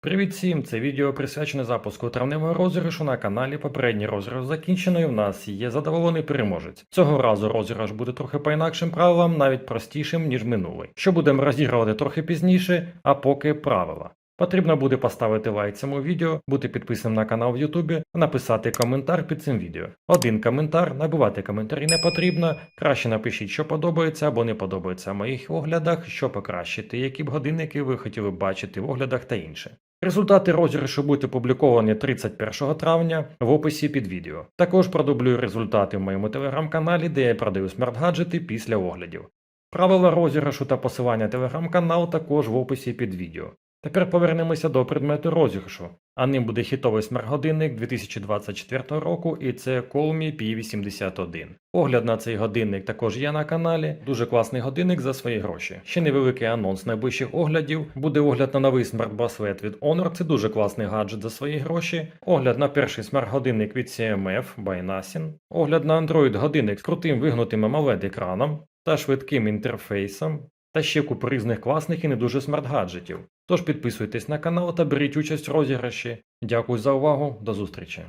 Привіт всім! Це відео присвячене запуску травневого розіграшу на каналі. Попередній розіграш закінчено і в нас є задоволений переможець. Цього разу розіграш буде трохи по інакшим правилам, навіть простішим, ніж минулий. Що будемо розігрувати трохи пізніше, а поки правила. Потрібно буде поставити лайк цьому відео, бути підписаним на канал в Ютубі написати коментар під цим відео. Один коментар, набивати коментарі не потрібно. Краще напишіть, що подобається або не подобається в моїх оглядах, що покращити, які б годинники ви хотіли бачити в оглядах та інше. Результати розіграшу будуть опубліковані 31 травня в описі під відео. Також продублюю результати в моєму телеграм-каналі, де я продаю смарт-гаджети після оглядів. Правила розіграшу та посилання телеграм-канал також в описі під відео. Тепер повернемося до предмету розіграшу, а ним буде хітовий смарт-годинник 2024 року, і це Colmi P81. Огляд на цей годинник також є на каналі. Дуже класний годинник за свої гроші. Ще невеликий анонс найближчих оглядів. Буде огляд на новий смарт-браслет від Honor. Це дуже класний гаджет за свої гроші. Огляд на перший смарт-годинник від CMF by Nasin. Огляд на Android годинник з крутим вигнутим amoled екраном та швидким інтерфейсом. Та ще купу різних класних і не дуже смарт-гаджетів. Тож підписуйтесь на канал та беріть участь в розіграші. Дякую за увагу, до зустрічі!